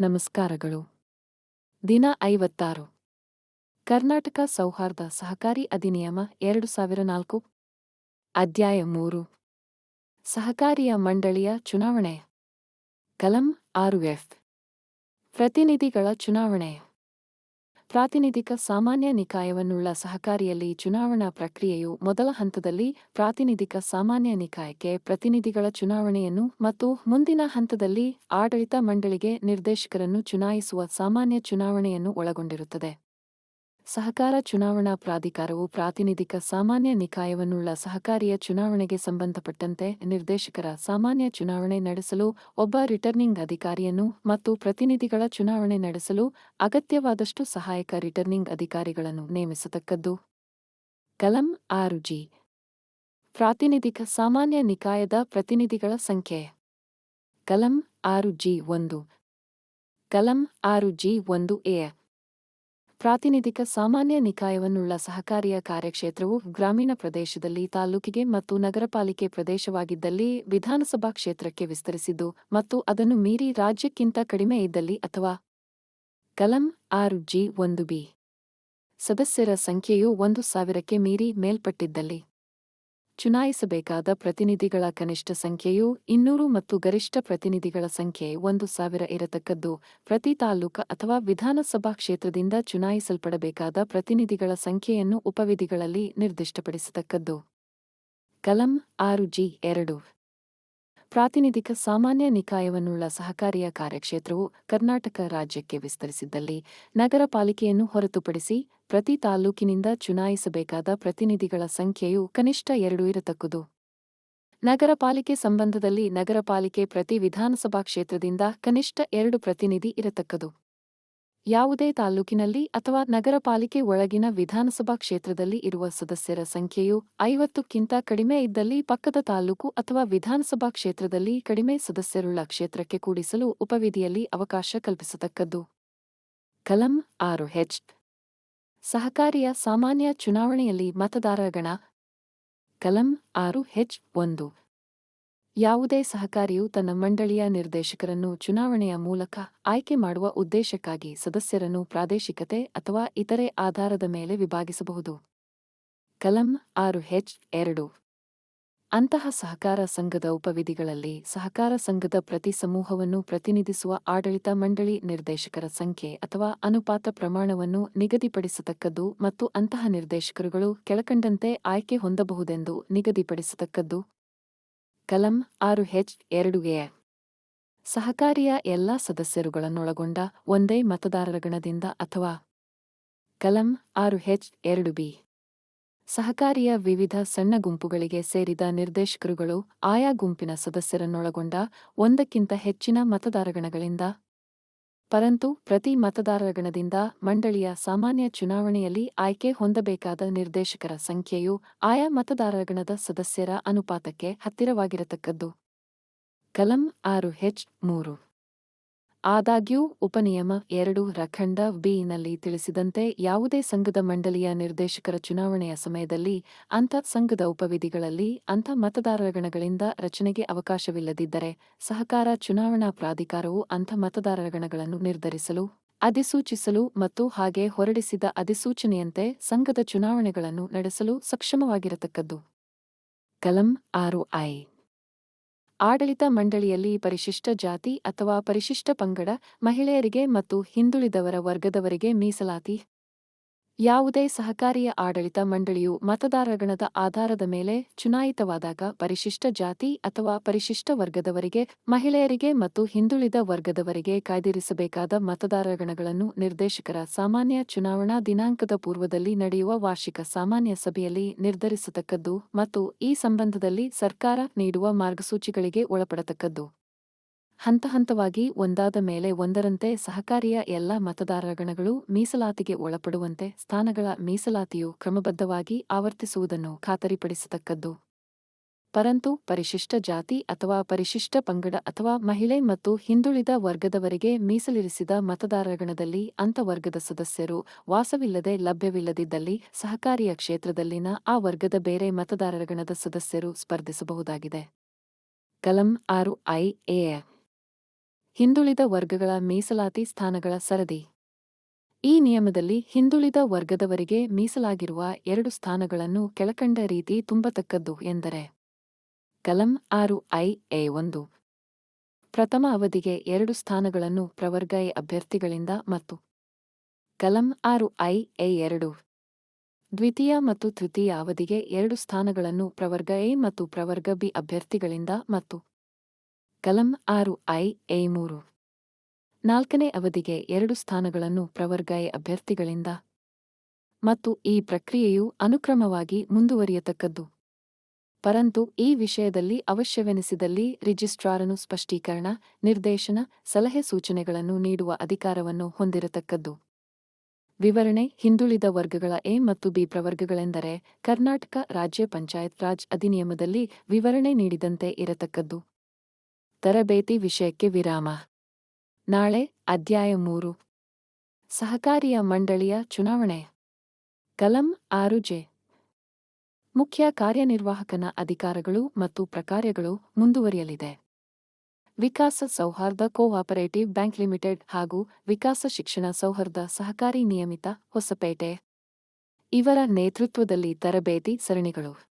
ನಮಸ್ಕಾರಗಳು. ದಿನ ಐವತ್ತಾರು. ಕರ್ನಾಟಕ ಸೌಹಾರ್ದ ಸಹಕಾರಿ ಅಧಿನಿಯಮ ಎರಡು ಸಾವಿರ ನಾಲ್ಕು. ಅಧ್ಯಾಯ ಮೂರು. ಸಹಕಾರಿಯ ಮಂಡಳಿಯ ಚುನಾವಣೆ. ಕಲಂ ಆರು ಎಫ್. ಪ್ರತಿನಿಧಿಗಳ ಚುನಾವಣೆ. ಪ್ರಾತಿನಿಧಿಕ ಸಾಮಾನ್ಯ ನಿಕಾಯವನ್ನುಳ್ಳ ಸಹಕಾರಿಯಲ್ಲಿ ಚುನಾವಣಾ ಪ್ರಕ್ರಿಯೆಯು ಮೊದಲ ಹಂತದಲ್ಲಿ ಪ್ರಾತಿನಿಧಿಕ ಸಾಮಾನ್ಯ ನಿಕಾಯಕ್ಕೆ ಪ್ರತಿನಿಧಿಗಳ ಚುನಾವಣೆಯನ್ನು ಮತ್ತು ಮುಂದಿನ ಹಂತದಲ್ಲಿ ಆಡಳಿತ ಮಂಡಳಿಗೆ ನಿರ್ದೇಶಕರನ್ನು ಚುನಾಯಿಸುವ ಸಾಮಾನ್ಯ ಚುನಾವಣೆಯನ್ನು ಒಳಗೊಂಡಿರುತ್ತದೆ. ಸಹಕಾರ ಚುನಾವಣಾ ಪ್ರಾಧಿಕಾರವು ಪ್ರಾತಿನಿಧಿಕ ಸಾಮಾನ್ಯ ನಿಕಾಯವನ್ನುಳ್ಳ ಸಹಕಾರಿಯ ಚುನಾವಣೆಗೆ ಸಂಬಂಧಪಟ್ಟಂತೆ ನಿರ್ದೇಶಕರ ಸಾಮಾನ್ಯ ಚುನಾವಣೆ ನಡೆಸಲು ಒಬ್ಬ ರಿಟರ್ನಿಂಗ್ ಅಧಿಕಾರಿಯನ್ನು ಮತ್ತು ಪ್ರತಿನಿಧಿಗಳ ಚುನಾವಣೆ ನಡೆಸಲು ಅಗತ್ಯವಾದಷ್ಟು ಸಹಾಯಕ ರಿಟರ್ನಿಂಗ್ ಅಧಿಕಾರಿಗಳನ್ನು ನೇಮಿಸತಕ್ಕದ್ದು. ಕಲಂ ಆರು ಜಿ. ಪ್ರಾತಿನಿಧಿಕ ಸಾಮಾನ್ಯ ನಿಕಾಯದ ಪ್ರತಿನಿಧಿಗಳ ಸಂಖ್ಯೆ. ಕಲಂ ಆರು ಜಿ ಒಂದು. ಕಲಂ ಆರು ಜಿ ಒಂದು ಎ. ಪ್ರಾತಿನಿಧಿಕ ಸಾಮಾನ್ಯ ನಿಕಾಯವನ್ನುಳ್ಳ ಸಹಕಾರಿಯ ಕಾರ್ಯಕ್ಷೇತ್ರವು ಗ್ರಾಮೀಣ ಪ್ರದೇಶದಲ್ಲಿ ತಾಲ್ಲೂಕಿಗೆ ಮತ್ತು ನಗರಪಾಲಿಕೆ ಪ್ರದೇಶವಾಗಿದ್ದಲ್ಲಿ ವಿಧಾನಸಭಾ ಕ್ಷೇತ್ರಕ್ಕೆ ವಿಸ್ತರಿಸಿದ್ದು ಮತ್ತು ಅದನ್ನು ಮೀರಿ ರಾಜ್ಯಕ್ಕಿಂತ ಕಡಿಮೆ ಇದ್ದಲ್ಲಿ ಅಥವಾ ಕಲಂ ಆರು ಜಿ ಒಂದು ಬಿ. ಸದಸ್ಯರ ಸಂಖ್ಯೆಯು ಒಂದು ಸಾವಿರಕ್ಕೆ ಮೀರಿ ಮೇಲ್ಪಟ್ಟಿದ್ದಲ್ಲಿ. ಚುನಾಯಿಸಬೇಕಾದ ಪ್ರತಿನಿಧಿಗಳ ಕನಿಷ್ಠ ಸಂಖ್ಯೆಯು ಇನ್ನೂರು ಮತ್ತು ಗರಿಷ್ಠ ಪ್ರತಿನಿಧಿಗಳ ಸಂಖ್ಯೆ ಒಂದು ಸಾವಿರ ಇರತಕ್ಕದ್ದು. ಪ್ರತಿ ತಾಲೂಕು ಅಥವಾ ವಿಧಾನಸಭಾ ಕ್ಷೇತ್ರದಿಂದ ಚುನಾಯಿಸಲ್ಪಡಬೇಕಾದ ಪ್ರತಿನಿಧಿಗಳ ಸಂಖ್ಯೆಯನ್ನು ಉಪವಿಧಿಗಳಲ್ಲಿ ನಿರ್ದಿಷ್ಟಪಡಿಸತಕ್ಕದ್ದು. ಕಲಂ ಆರು ಜಿ ಎರಡು. ಪ್ರಾತಿನಿಧಿಕ ಸಾಮಾನ್ಯ ನಿಕಾಯವನ್ನುಳ್ಳ ಸಹಕಾರಿಯ ಕಾರ್ಯಕ್ಷೇತ್ರವು ಕರ್ನಾಟಕ ರಾಜ್ಯಕ್ಕೆ ವಿಸ್ತರಿಸಿದ್ದಲ್ಲಿ ನಗರ ಪಾಲಿಕೆಯನ್ನು ಹೊರತುಪಡಿಸಿ ಪ್ರತಿ ತಾಲ್ಲೂಕಿನಿಂದ ಚುನಾಯಿಸಬೇಕಾದ ಪ್ರತಿನಿಧಿಗಳ ಸಂಖ್ಯೆಯು ಕನಿಷ್ಠ ಎರಡು ಇರತಕ್ಕದು. ನಗರಪಾಲಿಕೆ ಸಂಬಂಧದಲ್ಲಿ ನಗರಪಾಲಿಕೆ ಪ್ರತಿ ವಿಧಾನಸಭಾ ಕ್ಷೇತ್ರದಿಂದ ಕನಿಷ್ಠ ಎರಡು ಪ್ರತಿನಿಧಿ ಇರತಕ್ಕದು. ಯಾವುದೇ ತಾಲ್ಲೂಕಿನಲ್ಲಿ ಅಥವಾ ನಗರಪಾಲಿಕೆ ಒಳಗಿನ ವಿಧಾನಸಭಾ ಕ್ಷೇತ್ರದಲ್ಲಿ ಇರುವ ಸದಸ್ಯರ ಸಂಖ್ಯೆಯು ಐವತ್ತಕ್ಕಿಂತ ಕಡಿಮೆ ಇದ್ದಲ್ಲಿ ಪಕ್ಕದ ತಾಲ್ಲೂಕು ಅಥವಾ ವಿಧಾನಸಭಾ ಕ್ಷೇತ್ರದಲ್ಲಿ ಕಡಿಮೆ ಸದಸ್ಯರುಳ್ಳ ಕ್ಷೇತ್ರಕ್ಕೆ ಕೂಡಿಸಲು ಉಪವಿಧಿಯಲ್ಲಿ ಅವಕಾಶ ಕಲ್ಪಿಸತಕ್ಕದ್ದು. ಕಲಂ ಆರು ಹೆಚ್ ಸಹಕಾರಿಯ ಸಾಮಾನ್ಯ ಚುನಾವಣೆಯಲ್ಲಿ ಮತದಾರಗಣ ಕಲಂ ಆರು ಹೆಚ್ ಒಂದು. ಯಾವುದೇ ಸಹಕಾರಿಯು ತನ್ನ ಮಂಡಳಿಯ ನಿರ್ದೇಶಕರನ್ನು ಚುನಾವಣೆಯ ಮೂಲಕ ಆಯ್ಕೆ ಮಾಡುವ ಉದ್ದೇಶಕ್ಕಾಗಿ ಸದಸ್ಯರನ್ನು ಪ್ರಾದೇಶಿಕತೆ ಅಥವಾ ಇತರೆ ಆಧಾರದ ಮೇಲೆ ವಿಭಾಗಿಸಬಹುದು. ಕಲಂ ಆರು ಹೆಚ್ ಎರಡು. ಅಂತಹ ಸಹಕಾರ ಸಂಘದ ಉಪವಿಧಿಗಳಲ್ಲಿ ಸಹಕಾರ ಸಂಘದ ಪ್ರತಿ ಸಮೂಹವನ್ನು ಪ್ರತಿನಿಧಿಸುವ ಆಡಳಿತ ಮಂಡಳಿ ನಿರ್ದೇಶಕರ ಸಂಖ್ಯೆ ಅಥವಾ ಅನುಪಾತ ಪ್ರಮಾಣವನ್ನು ನಿಗದಿಪಡಿಸತಕ್ಕದ್ದು ಮತ್ತು ಅಂತಹ ನಿರ್ದೇಶಕರುಗಳು ಕೆಳಕಂಡಂತೆ ಆಯ್ಕೆ ಹೊಂದಬಹುದೆಂದು ನಿಗದಿಪಡಿಸತಕ್ಕದ್ದು. ಕಲಂ ಆರು ಹೆಚ್ ಎರಡು ಎ. ಸಹಕಾರಿಯ ಎಲ್ಲಾ ಸದಸ್ಯರುಗಳನ್ನೊಳಗೊಂಡ ಒಂದೇ ಮತದಾರರ ಗಣದಿಂದ ಅಥವಾ ಕಲಂ ಆರು ಹೆಚ್ ಎರಡು ಬಿ. ಸಹಕಾರಿಯ ವಿವಿಧ ಸಣ್ಣ ಗುಂಪುಗಳಿಗೆ ಸೇರಿದ ನಿರ್ದೇಶಕರುಗಳು ಆಯಾ ಗುಂಪಿನ ಸದಸ್ಯರನ್ನೊಳಗೊಂಡ ಒಂದಕ್ಕಿಂತ ಹೆಚ್ಚಿನ ಮತದಾರಗಣಗಳಿಂದ ಪರಂತು ಪ್ರತಿ ಮತದಾರಗಣದಿಂದ ಮಂಡಳಿಯ ಸಾಮಾನ್ಯ ಚುನಾವಣೆಯಲ್ಲಿ ಆಯ್ಕೆ ಹೊಂದಬೇಕಾದ ನಿರ್ದೇಶಕರ ಸಂಖ್ಯೆಯು ಆಯಾ ಮತದಾರಗಣದ ಸದಸ್ಯರ ಅನುಪಾತಕ್ಕೆ ಹತ್ತಿರವಾಗಿರತಕ್ಕದ್ದು. ಕಲಂ ಆರು ಹೆಚ್ ಮೂರು. ಆದಾಗ್ಯೂ, ಉಪನಿಯಮ ಎರಡು ರಖಂಡ ಬಿ ನಲ್ಲಿ ತಿಳಿಸಿದಂತೆ ಯಾವುದೇ ಸಂಘದ ಮಂಡಳಿಯ ನಿರ್ದೇಶಕರ ಚುನಾವಣೆಯ ಸಮಯದಲ್ಲಿ ಅಂಥ ಸಂಘದ ಉಪವಿಧಿಗಳಲ್ಲಿ ಅಂಥ ಮತದಾರರ ಗಣಗಳಿಂದ ರಚನೆಗೆ ಅವಕಾಶವಿಲ್ಲದಿದ್ದರೆ ಸಹಕಾರ ಚುನಾವಣಾ ಪ್ರಾಧಿಕಾರವು ಅಂಥ ಮತದಾರರ ಗಣಗಳನ್ನು ನಿರ್ಧರಿಸಲು, ಅಧಿಸೂಚಿಸಲು ಮತ್ತು ಹಾಗೆ ಹೊರಡಿಸಿದ ಅಧಿಸೂಚನೆಯಂತೆ ಸಂಘದ ಚುನಾವಣೆಗಳನ್ನು ನಡೆಸಲು ಸಕ್ಷಮವಾಗಿರತಕ್ಕದ್ದು. ಕಲಂ ಆರು ಐ. ಆಡಳಿತ ಮಂಡಳಿಯಲ್ಲಿ ಪರಿಶಿಷ್ಟ ಜಾತಿ ಅಥವಾ ಪರಿಶಿಷ್ಟ ಪಂಗಡ ಮಹಿಳೆಯರಿಗೆ ಮತ್ತು ಹಿಂದುಳಿದವರ ವರ್ಗದವರಿಗೆ ಮೀಸಲಾತಿ ಯಾವುದೇ ಸಹಕಾರಿಯ ಆಡಳಿತ ಮಂಡಳಿಯು ಮತದಾರಗಣದ ಆಧಾರದ ಮೇಲೆ ಚುನಾಯಿತವಾದಾಗ ಪರಿಶಿಷ್ಟ ಜಾತಿ ಅಥವಾ ಪರಿಶಿಷ್ಟ ವರ್ಗದವರಿಗೆ, ಮಹಿಳೆಯರಿಗೆ ಮತ್ತು ಹಿಂದುಳಿದ ವರ್ಗದವರಿಗೆ ಕಾಯ್ದಿರಿಸಬೇಕಾದ ಮತದಾರಗಣಗಳನ್ನು ನಿರ್ದೇಶಕರ ಸಾಮಾನ್ಯ ಚುನಾವಣಾ ದಿನಾಂಕದ ಪೂರ್ವದಲ್ಲಿ ನಡೆಯುವ ವಾರ್ಷಿಕ ಸಾಮಾನ್ಯ ಸಭೆಯಲ್ಲಿ ನಿರ್ಧರಿಸತಕ್ಕದ್ದು ಮತ್ತು ಈ ಸಂಬಂಧದಲ್ಲಿ ಸರ್ಕಾರ ನೀಡುವ ಮಾರ್ಗಸೂಚಿಗಳಿಗೆ ಒಳಪಡತಕ್ಕದ್ದು. ಹಂತ ಹಂತವಾಗಿ ಒಂದಾದ ಮೇಲೆ ಒಂದರಂತೆ ಸಹಕಾರಿಯ ಎಲ್ಲ ಮತದಾರರ ಗಣಗಳು ಮೀಸಲಾತಿಗೆ ಒಳಪಡುವಂತೆ ಸ್ಥಾನಗಳ ಮೀಸಲಾತಿಯು ಕ್ರಮಬದ್ಧವಾಗಿ ಆವರ್ತಿಸುವುದನ್ನು ಖಾತರಿಪಡಿಸತಕ್ಕದ್ದು. ಪರಂತು ಪರಿಶಿಷ್ಟ ಜಾತಿ ಅಥವಾ ಪರಿಶಿಷ್ಟ ಪಂಗಡ ಅಥವಾ ಮಹಿಳೆ ಮತ್ತು ಹಿಂದುಳಿದ ವರ್ಗದವರಿಗೆ ಮೀಸಲಿರಿಸಿದ ಮತದಾರರ ಗಣದಲ್ಲಿ ಅಂತವರ್ಗದ ಸದಸ್ಯರು ವಾಸವಿಲ್ಲದೆ ಲಭ್ಯವಿಲ್ಲದಿದ್ದಲ್ಲಿ ಸಹಕಾರಿಯ ಕ್ಷೇತ್ರದಲ್ಲಿನ ಆ ವರ್ಗದ ಬೇರೆ ಮತದಾರರ ಗಣದ ಸದಸ್ಯರು ಸ್ಪರ್ಧಿಸಬಹುದಾಗಿದೆ. ಕಲಂ ಆರು ಐ ಎ ಹಿಂದುಳಿದ ವರ್ಗಗಳ ಮೀಸಲಾತಿ ಸ್ಥಾನಗಳ ಸರದಿ. ಈ ನಿಯಮದಲ್ಲಿ ಹಿಂದುಳಿದ ವರ್ಗದವರಿಗೆ ಮೀಸಲಾಗಿರುವ ಎರಡು ಸ್ಥಾನಗಳನ್ನು ಕೆಳಕಂಡ ರೀತಿ ತುಂಬತಕ್ಕದ್ದು ಎಂದರೆ, ಕಲಂ ಆರು ಐ ಎ ಒಂದು. ಪ್ರಥಮ ಅವಧಿಗೆ ಎರಡು ಸ್ಥಾನಗಳನ್ನು ಪ್ರವರ್ಗ ಎ ಅಭ್ಯರ್ಥಿಗಳಿಂದ ಮತ್ತು, ಕಲಂ ಆರು ಐ ಎ ಎರಡು. ದ್ವಿತೀಯ ಮತ್ತು ತೃತೀಯ ಅವಧಿಗೆ ಎರಡು ಸ್ಥಾನಗಳನ್ನು ಪ್ರವರ್ಗ ಎ ಮತ್ತು ಪ್ರವರ್ಗ ಬಿ ಅಭ್ಯರ್ಥಿಗಳಿಂದ ಮತ್ತು ಕಲಂ ಆರು ಐ ಎ ಮೂರು. ನಾಲ್ಕನೇ ಅವಧಿಗೆ ಎರಡು ಸ್ಥಾನಗಳನ್ನು ಪ್ರವರ್ಗ ಎ ಅಭ್ಯರ್ಥಿಗಳಿಂದ. ಮತ್ತು ಈ ಪ್ರಕ್ರಿಯೆಯು ಅನುಕ್ರಮವಾಗಿ ಮುಂದುವರಿಯತಕ್ಕದ್ದು. ಪರಂತು ಈ ವಿಷಯದಲ್ಲಿ ಅವಶ್ಯವೆನಿಸಿದಲ್ಲಿ ರಿಜಿಸ್ಟ್ರಾರನು ಸ್ಪಷ್ಟೀಕರಣ, ನಿರ್ದೇಶನ, ಸಲಹೆ ಸೂಚನೆಗಳನ್ನು ನೀಡುವ ಅಧಿಕಾರವನ್ನು ಹೊಂದಿರತಕ್ಕದ್ದು. ವಿವರಣೆ ಹಿಂದುಳಿದ ವರ್ಗಗಳ ಎ ಮತ್ತು ಬಿ ಪ್ರವರ್ಗಗಳೆಂದರೆ ಕರ್ನಾಟಕ ರಾಜ್ಯ ಪಂಚಾಯತ್ ರಾಜ್ ಅಧಿನಿಯಮದಲ್ಲಿ ವಿವರಣೆ ನೀಡಿದಂತೆ ಇರತಕ್ಕದ್ದು. ತರಬೇತಿ ವಿಷಯಕ್ಕೆ ವಿರಾಮ. ನಾಳೆ ಅಧ್ಯಾಯ ಮೂರು. ಸಹಕಾರಿಯ ಮಂಡಳಿಯ ಚುನಾವಣೆ. ಕಲಂ ಆರು ಜೆ. ಮುಖ್ಯ ಕಾರ್ಯನಿರ್ವಾಹಕನ ಅಧಿಕಾರಗಳು ಮತ್ತು ಪ್ರಕಾರ್ಯಗಳು ಮುಂದುವರಿಯಲಿದೆ. ವಿಕಾಸ ಸೌಹಾರ್ದ ಕೋಆಪರೇಟಿವ್ ಬ್ಯಾಂಕ್ ಲಿಮಿಟೆಡ್ ಹಾಗೂ ವಿಕಾಸ ಶಿಕ್ಷಣ ಸೌಹಾರ್ದ ಸಹಕಾರಿ ನಿಯಮಿತ ಹೊಸಪೇಟೆ. ಇವರ ನೇತೃತ್ವದಲ್ಲಿ ತರಬೇತಿ ಸರಣಿಗಳು.